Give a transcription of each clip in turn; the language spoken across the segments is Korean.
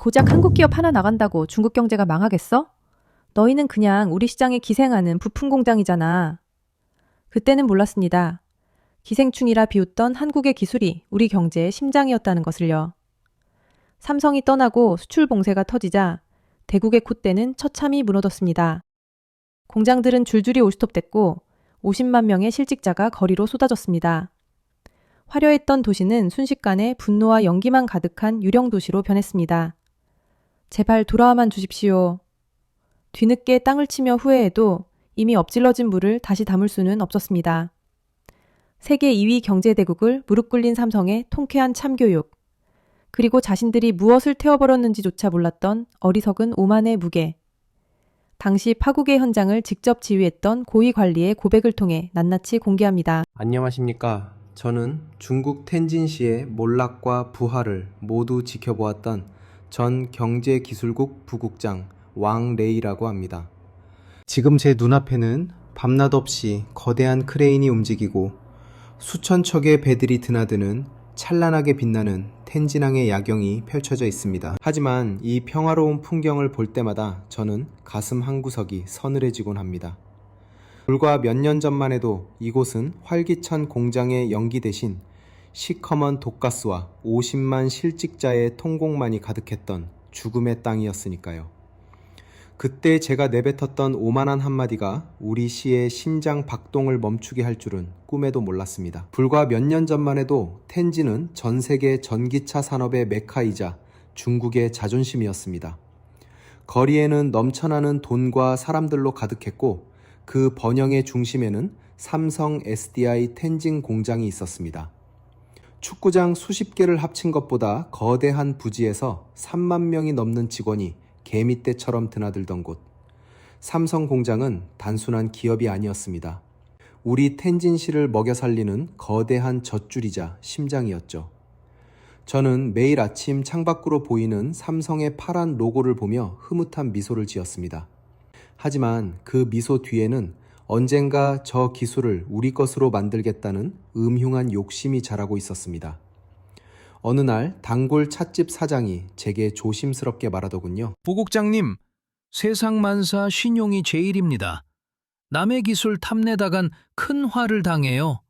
고작 한국 기업 하나 나간다고 중국 경제가 망하겠어? 너희는 그냥 우리 시장에 기생하는 부품 공장이잖아. 그때는 몰랐습니다. 기생충이라 비웃던 한국의 기술이 우리 경제의 심장이었다는 것을요. 삼성이 떠나고 수출 봉쇄가 터지자 대국의 콧대는 처참히 무너졌습니다. 공장들은 줄줄이 올스톱됐고 50만 명의 실직자가 거리로 쏟아졌습니다. 화려했던 도시는 순식간에 분노와 연기만 가득한 유령 도시로 변했습니다. 제발 돌아와만 주십시오. 뒤늦게 땅을 치며 후회해도 이미 엎질러진 물을 다시 담을 수는 없었습니다. 세계 2위 경제대국을 무릎 꿇린 삼성의 통쾌한 참교육, 그리고 자신들이 무엇을 태워버렸는지조차 몰랐던 어리석은 오만의 무게, 당시 파국의 현장을 직접 지휘했던 고위 관리의 고백을 통해 낱낱이 공개합니다. 안녕하십니까. 저는 중국 텐진시의 몰락과 부활을 모두 지켜보았던 전 경제기술국 부국장 왕레이라고 합니다. 지금 제 눈앞에는 밤낮 없이 거대한 크레인이 움직이고 수천 척의 배들이 드나드는 찬란하게 빛나는 텐진항의 야경이 펼쳐져 있습니다. 하지만 이 평화로운 풍경을 볼 때마다 저는 가슴 한 구석이 서늘해지곤 합니다. 불과 몇 년 전만 해도 이곳은 활기찬 공장의 연기 대신 시커먼 독가스와 50만 실직자의 통곡만이 가득했던 죽음의 땅이었으니까요. 그때 제가 내뱉었던 오만한 한마디가 우리 시의 심장 박동을 멈추게 할 줄은 꿈에도 몰랐습니다. 불과 몇 년 전만 해도 텐진은 전 세계 전기차 산업의 메카이자 중국의 자존심이었습니다. 거리에는 넘쳐나는 돈과 사람들로 가득했고 그 번영의 중심에는 삼성 SDI 텐진 공장이 있었습니다. 축구장 수십 개를 합친 것보다 거대한 부지에서 3만 명이 넘는 직원이 개미떼처럼 드나들던 곳. 삼성 공장은 단순한 기업이 아니었습니다. 우리 텐진시를 먹여 살리는 거대한 젖줄이자 심장이었죠. 저는 매일 아침 창밖으로 보이는 삼성의 파란 로고를 보며 흐뭇한 미소를 지었습니다. 하지만 그 미소 뒤에는 언젠가 저 기술을 우리 것으로 만들겠다는 음흉한 욕심이 자라고 있었습니다. 어느 날 단골 찻집 사장이 제게 조심스럽게 말하더군요. 부국장님, 세상 만사 신용이 제일입니다. 남의 기술 탐내다간 큰 화를 당해요.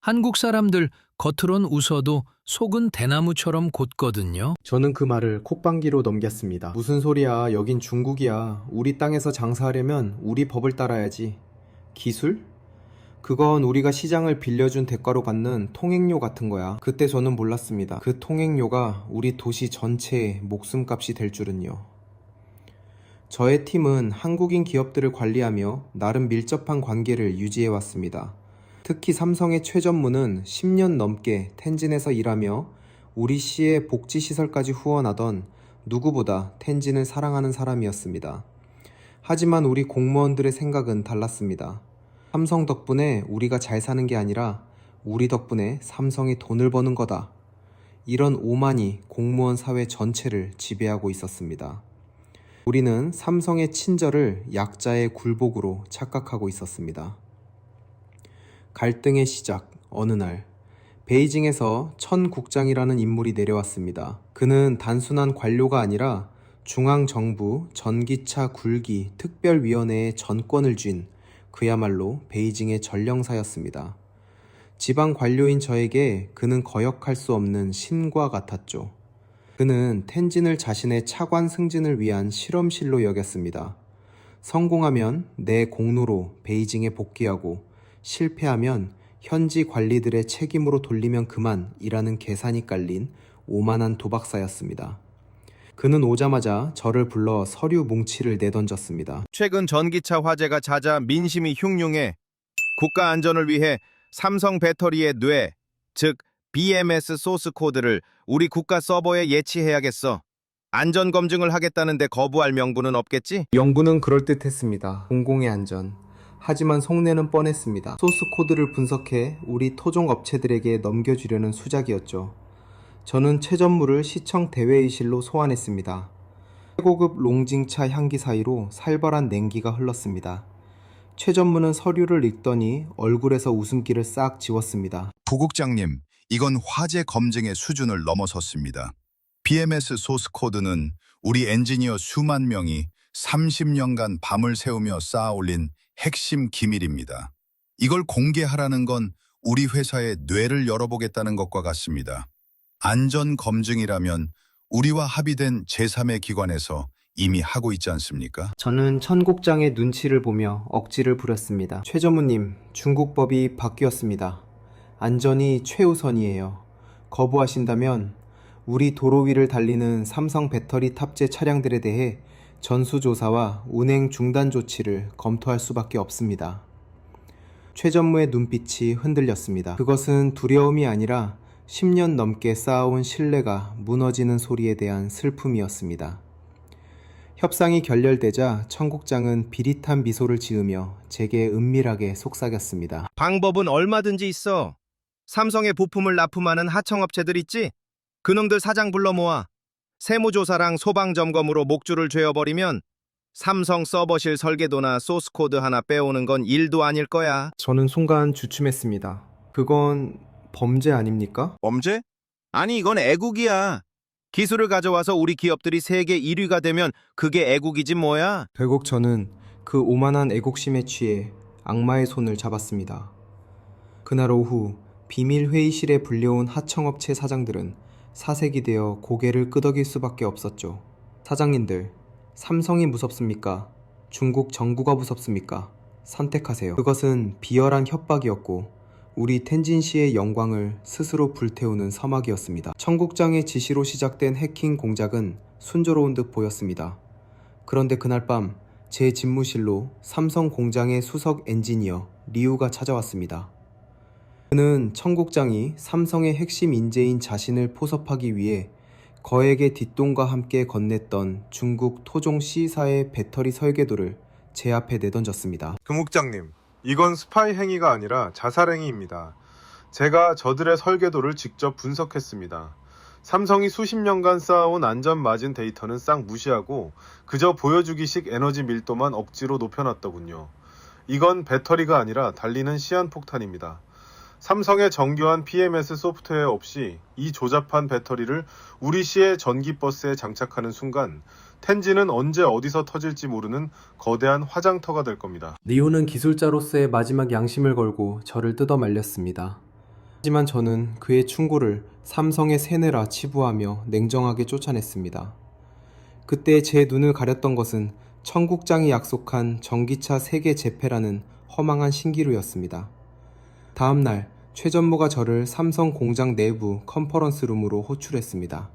한국 사람들 겉으론 웃어도 속은 대나무처럼 곧거든요. 저는 그 말을 콧방귀로 넘겼습니다. 무슨 소리야. 여긴 중국이야. 우리 땅에서 장사하려면 우리 법을 따라야지. 기술? 그건 우리가 시장을 빌려준 대가로 받는 통행료 같은 거야. 그때 저는 몰랐습니다. 그 통행료가 우리 도시 전체의 목숨값이 될 줄은요. 저의 팀은 한국인 기업들을 관리하며 나름 밀접한 관계를 유지해 왔습니다. 특히 삼성의 최 전무는 10년 넘게 텐진에서 일하며 우리 시의 복지시설까지 후원하던 누구보다 텐진을 사랑하는 사람이었습니다. 하지만 우리 공무원들의 생각은 달랐습니다. 삼성 덕분에 우리가 잘 사는 게 아니라 우리 덕분에 삼성이 돈을 버는 거다. 이런 오만이 공무원 사회 전체를 지배하고 있었습니다. 우리는 삼성의 친절을 약자의 굴복으로 착각하고 있었습니다. 갈등의 시작, 어느 날, 베이징에서 천 국장이라는 인물이 내려왔습니다. 그는 단순한 관료가 아니라 중앙정부 전기차 굴기 특별위원회의 전권을 쥔 그야말로 베이징의 전령사였습니다. 지방 관료인 저에게 그는 거역할 수 없는 신과 같았죠. 그는 텐진을 자신의 차관 승진을 위한 실험실로 여겼습니다. 성공하면 내 공로로 베이징에 복귀하고 실패하면 현지 관리들의 책임으로 돌리면 그만이라는 계산이 깔린 오만한 도박사였습니다. 그는 오자마자 저를 불러 서류 뭉치를 내던졌습니다. 최근 전기차 화재가 잦아 민심이 흉흉해 국가 안전을 위해 삼성 배터리의 뇌, 즉 BMS 소스 코드를 우리 국가 서버에 예치해야겠어. 안전 검증을 하겠다는데 거부할 명분은 없겠지? 연구는 그럴듯했습니다. 공공의 안전. 하지만 속내는 뻔했습니다. 소스 코드를 분석해 우리 토종 업체들에게 넘겨주려는 수작이었죠. 저는 최전무를 시청 대회의실로 소환했습니다. 최고급 롱징차 향기 사이로 살벌한 냉기가 흘렀습니다. 최전무는 서류를 읽더니 얼굴에서 웃음기를 싹 지웠습니다. 부국장님, 이건 화재 검증의 수준을 넘어섰습니다. BMS 소스 코드는 우리 엔지니어 수만 명이 30년간 밤을 새우며 쌓아 올린 핵심 기밀입니다. 이걸 공개하라는 건 우리 회사의 뇌를 열어보겠다는 것과 같습니다. 안전 검증이라면 우리와 합의된 제3의 기관에서 이미 하고 있지 않습니까? 저는 천국장의 눈치를 보며 억지를 부렸습니다. 최 전무님, 중국법이 바뀌었습니다. 안전이 최우선이에요. 거부하신다면 우리 도로 위를 달리는 삼성 배터리 탑재 차량들에 대해 전수조사와 운행 중단 조치를 검토할 수밖에 없습니다. 최 전무의 눈빛이 흔들렸습니다. 그것은 두려움이 아니라 10년 넘게 쌓아온 신뢰가 무너지는 소리에 대한 슬픔이었습니다. 협상이 결렬되자 청국장은 비릿한 미소를 지으며 제게 은밀하게 속삭였습니다. 방법은 얼마든지 있어. 삼성의 부품을 납품하는 하청업체들 있지? 그놈들 사장 불러 모아. 세무조사랑 소방점검으로 목줄을 죄어버리면 삼성 서버실 설계도나 소스코드 하나 빼오는 건 일도 아닐 거야. 저는 순간 주춤했습니다. 그건 범죄 아닙니까? 범죄? 아니 이건 애국이야. 기술을 가져와서 우리 기업들이 세계 1위가 되면 그게 애국이지 뭐야. 결국 저는 그 오만한 애국심에 취해 악마의 손을 잡았습니다. 그날 오후 비밀 회의실에 불려온 하청업체 사장들은 사색이 되어 고개를 끄덕일 수밖에 없었죠. 사장님들, 삼성이 무섭습니까? 중국 정부가 무섭습니까? 선택하세요. 그것은 비열한 협박이었고 우리 텐진시의 영광을 스스로 불태우는 서막이었습니다. 청국장의 지시로 시작된 해킹 공작은 순조로운 듯 보였습니다. 그런데 그날 밤 제 집무실로 삼성 공장의 수석 엔지니어 리우가 찾아왔습니다. 그는 청국장이 삼성의 핵심 인재인 자신을 포섭하기 위해 거액의 뒷돈과 함께 건넸던 중국 토종 C사의 배터리 설계도를 제 앞에 내던졌습니다. 금국장님, 이건 스파이 행위가 아니라 자살 행위입니다. 제가 저들의 설계도를 직접 분석했습니다. 삼성이 수십 년간 쌓아온 안전 마진 데이터는 싹 무시하고 그저 보여주기식 에너지 밀도만 억지로 높여놨더군요. 이건 배터리가 아니라 달리는 시한폭탄입니다. 삼성의 정교한 PMS 소프트웨어 없이 이 조잡한 배터리를 우리 시의 전기버스에 장착하는 순간 텐진은 언제 어디서 터질지 모르는 거대한 화장터가 될 겁니다. 리오는 기술자로서의 마지막 양심을 걸고 저를 뜯어 말렸습니다. 하지만 저는 그의 충고를 삼성의 세뇌라 치부하며 냉정하게 쫓아냈습니다. 그때 제 눈을 가렸던 것은 청국장이 약속한 전기차 세계 재패라는 허망한 신기루였습니다. 다음 날 최전무가 저를 삼성 공장 내부 컨퍼런스룸으로 호출했습니다.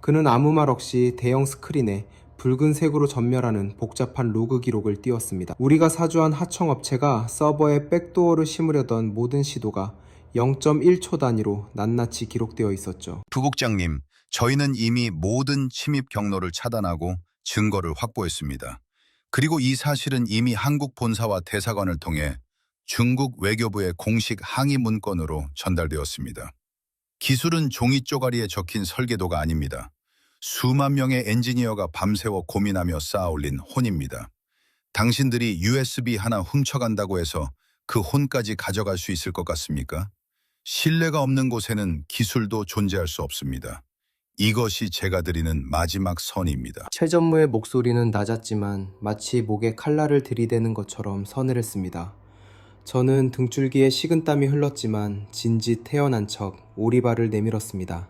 그는 아무 말 없이 대형 스크린에 붉은색으로 전멸하는 복잡한 로그 기록을 띄웠습니다. 우리가 사주한 하청업체가 서버에 백도어를 심으려던 모든 시도가 0.1초 단위로 낱낱이 기록되어 있었죠. 부국장님, 저희는 이미 모든 침입 경로를 차단하고 증거를 확보했습니다. 그리고 이 사실은 이미 한국 본사와 대사관을 통해 중국 외교부의 공식 항의 문건으로 전달되었습니다. 기술은 종이 쪼가리에 적힌 설계도가 아닙니다. 수만 명의 엔지니어가 밤새워 고민하며 쌓아올린 혼입니다. 당신들이 USB 하나 훔쳐간다고 해서 그 혼까지 가져갈 수 있을 것 같습니까? 신뢰가 없는 곳에는 기술도 존재할 수 없습니다. 이것이 제가 드리는 마지막 선입니다. 최전무의 목소리는 낮았지만 마치 목에 칼날을 들이대는 것처럼 서늘했습니다. 저는 등줄기에 식은땀이 흘렀지만 진지 태어난 척 오리발을 내밀었습니다.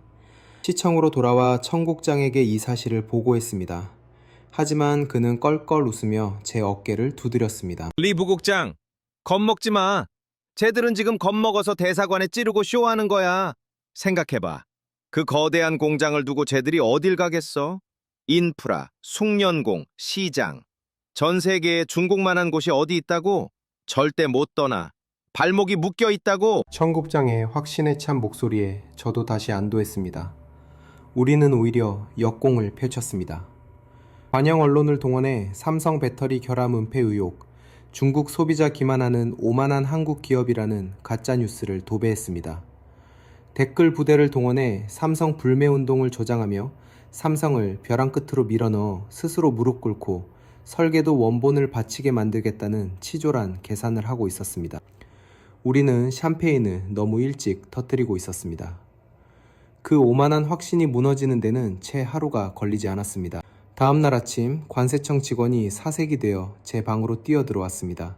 시청으로 돌아와 청국장에게 이 사실을 보고했습니다. 하지만 그는 껄껄 웃으며 제 어깨를 두드렸습니다. 리 부국장, 겁먹지 마. 쟤들은 지금 겁먹어서 대사관에 찌르고 쇼하는 거야. 생각해봐. 그 거대한 공장을 두고 쟤들이 어딜 가겠어? 인프라, 숙련공, 시장. 전 세계에 중국만한 곳이 어디 있다고? 절대 못 떠나. 발목이 묶여 있다고? 청국장의 확신에 찬 목소리에 저도 다시 안도했습니다. 우리는 오히려 역공을 펼쳤습니다. 관영 언론을 동원해 삼성 배터리 결함 은폐 의혹, 중국 소비자 기만하는 오만한 한국 기업이라는 가짜 뉴스를 도배했습니다. 댓글 부대를 동원해 삼성 불매 운동을 조장하며 삼성을 벼랑 끝으로 밀어넣어 스스로 무릎 꿇고 설계도 원본을 바치게 만들겠다는 치졸한 계산을 하고 있었습니다. 우리는 샴페인을 너무 일찍 터뜨리고 있었습니다. 그 오만한 확신이 무너지는 데는 채 하루가 걸리지 않았습니다. 다음 날 아침 관세청 직원이 사색이 되어 제 방으로 뛰어들어왔습니다.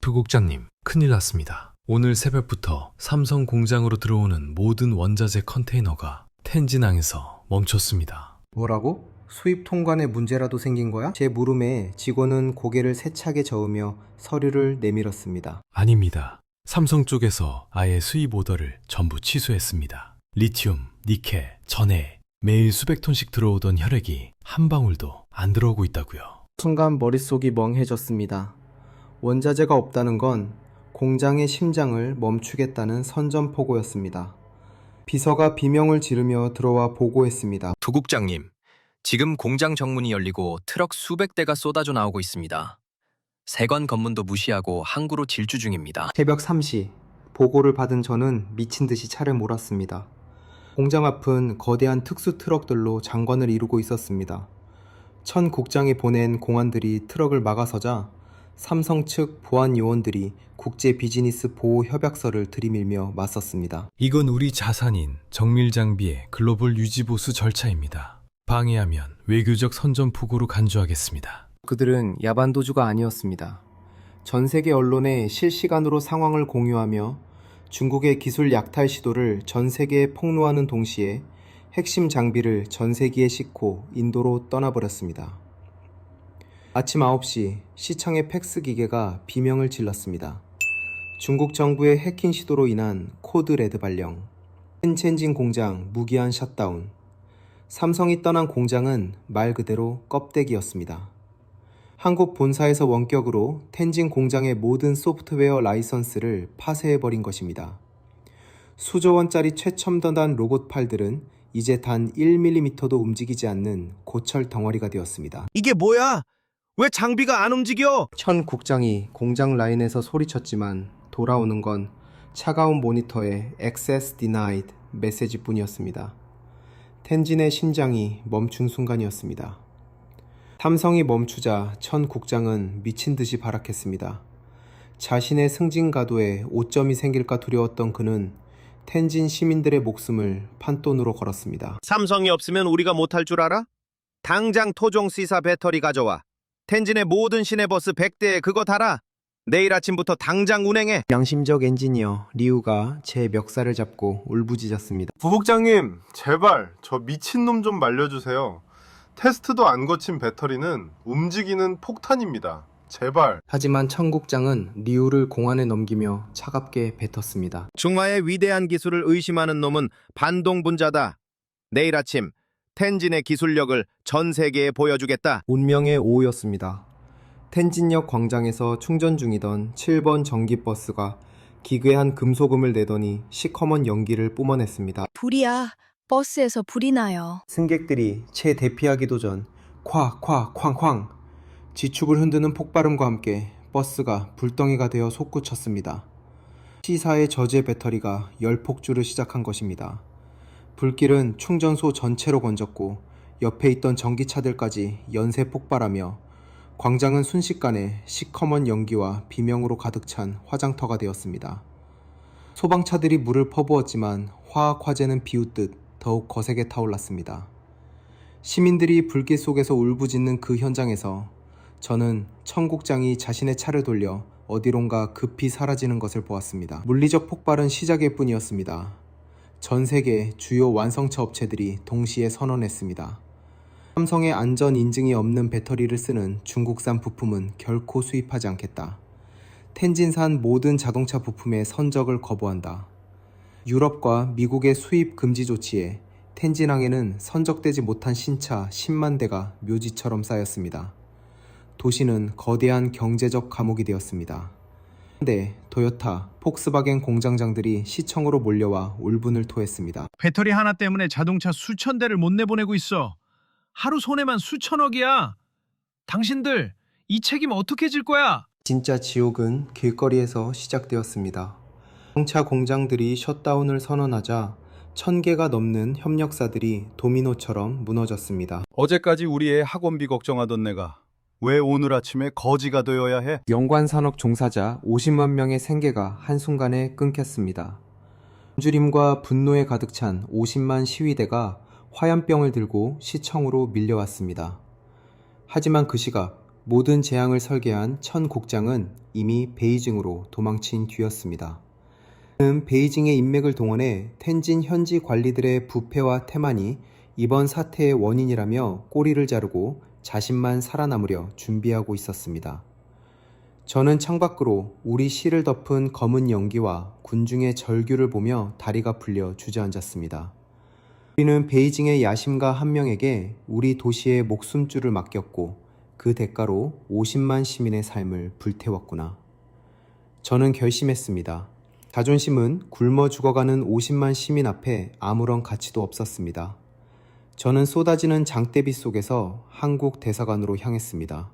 부국장님, 큰일 났습니다. 오늘 새벽부터 삼성 공장으로 들어오는 모든 원자재 컨테이너가 텐진항에서 멈췄습니다. 뭐라고? 수입 통관에 문제라도 생긴 거야? 제 물음에 직원은 고개를 세차게 저으며 서류를 내밀었습니다. 아닙니다. 삼성 쪽에서 아예 수입 오더를 전부 취소했습니다. 리튬, 니켈, 전해 매일 수백 톤씩 들어오던 혈액이 한 방울도 안 들어오고 있다고요. 순간 머릿속이 멍해졌습니다. 원자재가 없다는 건 공장의 심장을 멈추겠다는 선전포고였습니다. 비서가 비명을 지르며 들어와 보고했습니다. 부국장님, 지금 공장 정문이 열리고 트럭 수백 대가 쏟아져 나오고 있습니다. 세관 검문도 무시하고 항구로 질주 중입니다. 새벽 3시 보고를 받은 저는 미친 듯이 차를 몰았습니다. 공장 앞은 거대한 특수 트럭들로 장관을 이루고 있었습니다. 천 국장이 보낸 공안들이 트럭을 막아서자 삼성 측 보안 요원들이 국제 비즈니스 보호 협약서를 들이밀며 맞섰습니다. 이건 우리 자산인 정밀 장비의 글로벌 유지 보수 절차입니다. 방해하면 외교적 선전포고로 간주하겠습니다. 그들은 야반도주가 아니었습니다. 전 세계 언론에 실시간으로 상황을 공유하며 중국의 기술 약탈 시도를 전 세계에 폭로하는 동시에 핵심 장비를 전 세계에 싣고 인도로 떠나버렸습니다. 아침 9시 시청의 팩스 기계가 비명을 질렀습니다. 중국 정부의 해킹 시도로 인한 코드 레드 발령, 텐첸진 공장 무기한 셧다운, 삼성이 떠난 공장은 말 그대로 껍데기였습니다. 한국 본사에서 원격으로 텐진 공장의 모든 소프트웨어 라이선스를 파쇄해버린 것입니다. 수조 원짜리 최첨단한 로봇 팔들은 이제 단 1mm도 움직이지 않는 고철 덩어리가 되었습니다. 이게 뭐야? 왜 장비가 안 움직여? 천 국장이 공장 라인에서 소리쳤지만 돌아오는 건 차가운 모니터에 Access Denied 메시지뿐이었습니다. 텐진의 심장이 멈춘 순간이었습니다. 삼성이 멈추자 천 국장은 미친 듯이 발악했습니다. 자신의 승진가도에 오점이 생길까 두려웠던 그는 텐진 시민들의 목숨을 판돈으로 걸었습니다. 삼성이 없으면 우리가 못할 줄 알아? 당장 토종 시사 배터리 가져와. 텐진의 모든 시내버스 100대에 그거 달아. 내일 아침부터 당장 운행해. 양심적 엔지니어 리우가 제 멱살을 잡고 울부짖었습니다. 부국장님, 제발 저 미친놈 좀 말려주세요. 테스트도 안 거친 배터리는 움직이는 폭탄입니다. 제발. 하지만 천국장은 리우를 공안에 넘기며 차갑게 뱉었습니다. 중화의 위대한 기술을 의심하는 놈은 반동분자다. 내일 아침 텐진의 기술력을 전 세계에 보여주겠다. 운명의 오후였습니다. 텐진역 광장에서 충전 중이던 7번 전기버스가 기괴한 금소금을 내더니 시커먼 연기를 뿜어냈습니다. 불이야. 버스에서 불이 나요. 승객들이 채 대피하기도 전 콱콱 쾅쾅 지축을 흔드는 폭발음과 함께 버스가 불덩이가 되어 솟구쳤습니다. C사의 저제 배터리가 열폭주를 시작한 것입니다. 불길은 충전소 전체로 번졌고 옆에 있던 전기차들까지 연쇄 폭발하며 광장은 순식간에 시커먼 연기와 비명으로 가득 찬 화장터가 되었습니다. 소방차들이 물을 퍼부었지만 화학 화재는 비웃듯 더욱 거세게 타올랐습니다. 시민들이 불길 속에서 울부짖는 그 현장에서 저는 천국장이 자신의 차를 돌려 어디론가 급히 사라지는 것을 보았습니다. 물리적 폭발은 시작일 뿐이었습니다. 전 세계 주요 완성차 업체들이 동시에 선언했습니다. 삼성의 안전 인증이 없는 배터리를 쓰는 중국산 부품은 결코 수입하지 않겠다. 텐진산 모든 자동차 부품의 선적을 거부한다. 유럽과 미국의 수입 금지 조치에 텐진항에는 선적되지 못한 신차 10만 대가 묘지처럼 쌓였습니다. 도시는 거대한 경제적 감옥이 되었습니다. 현대, 토요타, 폭스바겐 공장장들이 시청으로 몰려와 울분을 토했습니다. 배터리 하나 때문에 자동차 수천 대를 못 내보내고 있어. 하루 손해만 수천억이야. 당신들 이 책임 어떻게 질 거야? 진짜 지옥은 길거리에서 시작되었습니다. 자동차 공장들이 셧다운을 선언하자 천 개가 넘는 협력사들이 도미노처럼 무너졌습니다. 어제까지 우리의 학원비 걱정하던 내가 왜 오늘 아침에 거지가 되어야 해? 연관 산업 종사자 50만 명의 생계가 한순간에 끊겼습니다. 굶주림과 분노에 가득 찬 50만 시위대가 화염병을 들고 시청으로 밀려왔습니다. 하지만 그 시각 모든 재앙을 설계한 천 국장은 이미 베이징으로 도망친 뒤였습니다. 그는 베이징의 인맥을 동원해 텐진 현지 관리들의 부패와 태만이 이번 사태의 원인이라며 꼬리를 자르고 자신만 살아남으려 준비하고 있었습니다. 저는 창밖으로 우리 시를 덮은 검은 연기와 군중의 절규를 보며 다리가 풀려 주저앉았습니다. 우리는 베이징의 야심가 한 명에게 우리 도시의 목숨줄을 맡겼고 그 대가로 50만 시민의 삶을 불태웠구나. 저는 결심했습니다. 자존심은 굶어 죽어가는 50만 시민 앞에 아무런 가치도 없었습니다. 저는 쏟아지는 장대비 속에서 한국 대사관으로 향했습니다.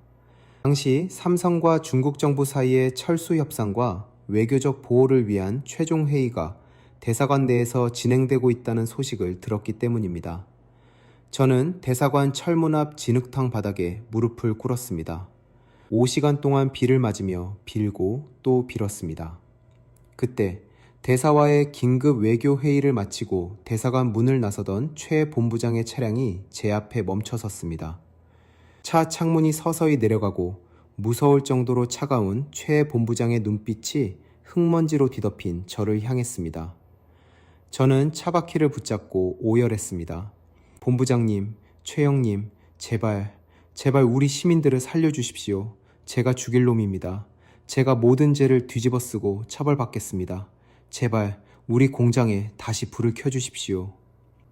당시 삼성과 중국 정부 사이의 철수 협상과 외교적 보호를 위한 최종 회의가 대사관 내에서 진행되고 있다는 소식을 들었기 때문입니다. 저는 대사관 철문 앞 진흙탕 바닥에 무릎을 꿇었습니다. 5시간 동안 비를 맞으며 빌고 또 빌었습니다. 그때 대사와의 긴급 외교 회의를 마치고 대사관 문을 나서던 최 본부장의 차량이 제 앞에 멈춰 섰습니다. 차 창문이 서서히 내려가고 무서울 정도로 차가운 최 본부장의 눈빛이 흙먼지로 뒤덮인 저를 향했습니다. 저는 차바퀴를 붙잡고 오열했습니다. 본부장님, 최영님, 제발, 제발 우리 시민들을 살려주십시오. 제가 죽일 놈입니다. 제가 모든 죄를 뒤집어 쓰고 처벌받겠습니다. 제발 우리 공장에 다시 불을 켜주십시오.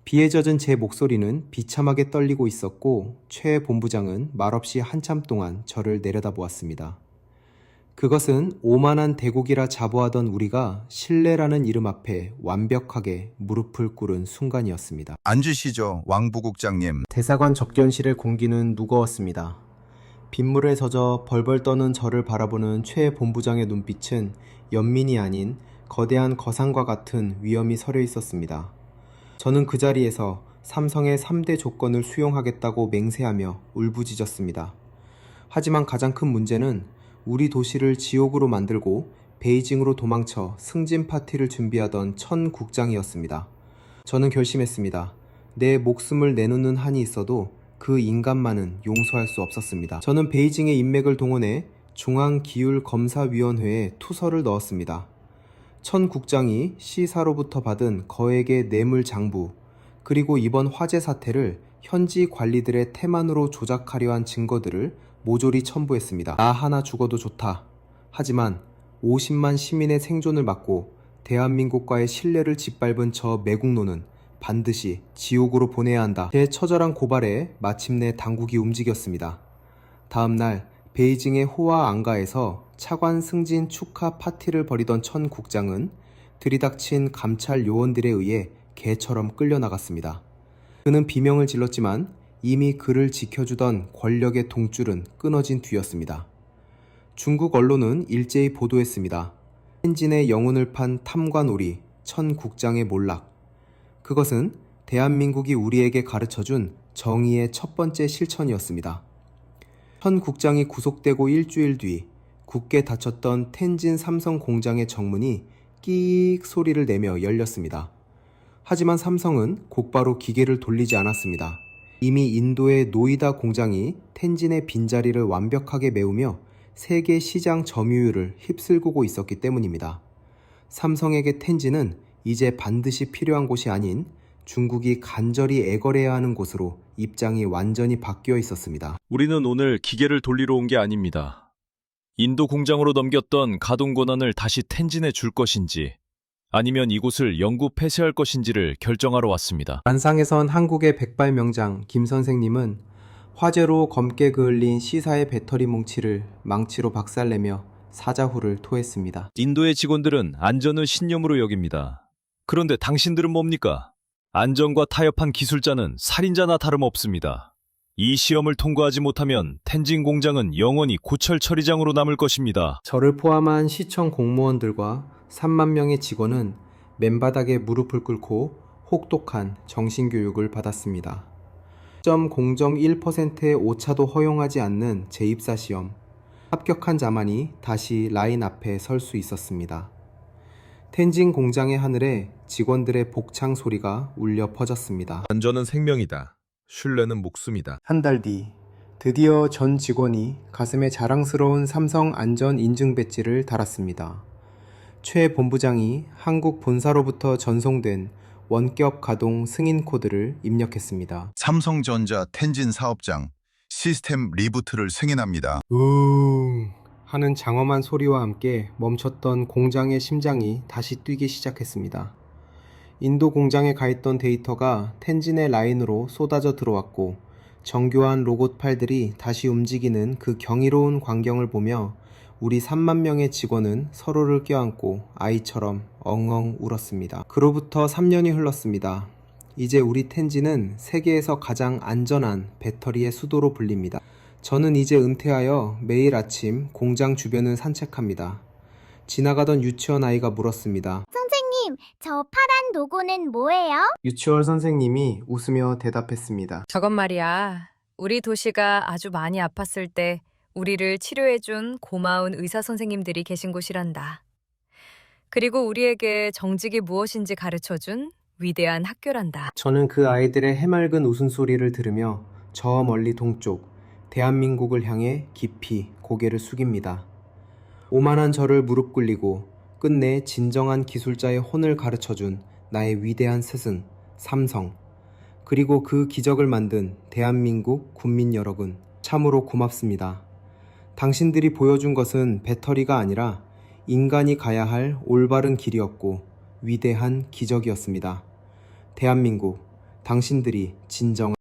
비에 젖은 제 목소리는 비참하게 떨리고 있었고 최 본부장은 말없이 한참 동안 저를 내려다보았습니다. 그것은 오만한 대국이라 자부하던 우리가 신뢰라는 이름 앞에 완벽하게 무릎을 꿇은 순간이었습니다. 앉으시죠, 왕부국장님. 대사관 접견실의 공기는 무거웠습니다. 빗물에 젖어 벌벌 떠는 저를 바라보는 최 본부장의 눈빛은 연민이 아닌 거대한 거상과 같은 위험이 서려 있었습니다. 저는 그 자리에서 삼성의 3대 조건을 수용하겠다고 맹세하며 울부짖었습니다. 하지만 가장 큰 문제는 우리 도시를 지옥으로 만들고 베이징으로 도망쳐 승진 파티를 준비하던 천 국장이었습니다. 저는 결심했습니다. 내 목숨을 내놓는 한이 있어도 그 인간만은 용서할 수 없었습니다. 저는 베이징의 인맥을 동원해 중앙기율검사위원회에 투서를 넣었습니다. 천 국장이 시사로부터 받은 거액의 뇌물 장부, 그리고 이번 화재 사태를 현지 관리들의 태만으로 조작하려 한 증거들을 모조리 첨부했습니다. 나 하나 죽어도 좋다. 하지만 50만 시민의 생존을 막고 대한민국과의 신뢰를 짓밟은 저 매국노는 반드시 지옥으로 보내야 한다. 제 처절한 고발에 마침내 당국이 움직였습니다. 다음 날 베이징의 호화 안가에서 차관 승진 축하 파티를 벌이던 천 국장은 들이닥친 감찰 요원들에 의해 개처럼 끌려나갔습니다. 그는 비명을 질렀지만 이미 그를 지켜주던 권력의 동줄은 끊어진 뒤였습니다. 중국 언론은 일제히 보도했습니다. 텐진의 영혼을 판 탐관오리 천 국장의 몰락. 그것은 대한민국이 우리에게 가르쳐준 정의의 첫 번째 실천이었습니다. 천 국장이 구속되고 일주일 뒤 굳게 닫혔던 텐진 삼성 공장의 정문이 끼익 소리를 내며 열렸습니다. 하지만 삼성은 곧바로 기계를 돌리지 않았습니다. 이미 인도의 노이다 공장이 텐진의 빈자리를 완벽하게 메우며 세계 시장 점유율을 휩쓸고 있었기 때문입니다. 삼성에게 텐진은 이제 반드시 필요한 곳이 아닌 중국이 간절히 애걸해야 하는 곳으로 입장이 완전히 바뀌어 있었습니다. 우리는 오늘 기계를 돌리러 온 게 아닙니다. 인도 공장으로 넘겼던 가동 권한을 다시 텐진에 줄 것인지 아니면 이곳을 영구 폐쇄할 것인지를 결정하러 왔습니다. 관상에선 한국의 백발 명장 김 선생님은 화재로 검게 그을린 시사의 배터리 뭉치를 망치로 박살내며 사자후를 토했습니다. 인도의 직원들은 안전을 신념으로 여깁니다. 그런데 당신들은 뭡니까? 안전과 타협한 기술자는 살인자나 다름없습니다. 이 시험을 통과하지 못하면 텐진 공장은 영원히 고철 처리장으로 남을 것입니다. 저를 포함한 시청 공무원들과 3만 명의 직원은 맨바닥에 무릎을 꿇고 혹독한 정신교육을 받았습니다. 0.001%의 오차도 허용하지 않는 재입사 시험. 합격한 자만이 다시 라인 앞에 설 수 있었습니다. 텐진 공장의 하늘에 직원들의 복창 소리가 울려 퍼졌습니다. 안전은 생명이다. 신뢰는 목숨이다. 한 달 뒤, 드디어 전 직원이 가슴에 자랑스러운 삼성 안전 인증 배지를 달았습니다. 최 본부장이 한국 본사로부터 전송된 원격 가동 승인 코드를 입력했습니다. 삼성전자 텐진 사업장 시스템 리부트를 승인합니다. 우웅 하는 장엄한 소리와 함께 멈췄던 공장의 심장이 다시 뛰기 시작했습니다. 인도 공장에 가 있던 데이터가 텐진의 라인으로 쏟아져 들어왔고 정교한 로봇 팔들이 다시 움직이는 그 경이로운 광경을 보며 우리 3만 명의 직원은 서로를 껴안고 아이처럼 엉엉 울었습니다. 그로부터 3년이 흘렀습니다. 이제 우리 텐진은 세계에서 가장 안전한 배터리의 수도로 불립니다. 저는 이제 은퇴하여 매일 아침 공장 주변을 산책합니다. 지나가던 유치원 아이가 물었습니다. 선생님, 저 파란 로고는 뭐예요? 유치원 선생님이 웃으며 대답했습니다. 저건 말이야. 우리 도시가 아주 많이 아팠을 때 우리를 치료해준 고마운 의사 선생님들이 계신 곳이란다. 그리고 우리에게 정직이 무엇인지 가르쳐준 위대한 학교란다. 저는 그 아이들의 해맑은 웃음소리를 들으며 저 멀리 동쪽 대한민국을 향해 깊이 고개를 숙입니다. 오만한 저를 무릎 꿇리고 끝내 진정한 기술자의 혼을 가르쳐준 나의 위대한 스승 삼성 그리고 그 기적을 만든 대한민국 국민 여러분 참으로 고맙습니다. 당신들이 보여준 것은 배터리가 아니라 인간이 가야 할 올바른 길이었고 위대한 기적이었습니다. 대한민국 당신들이 진정한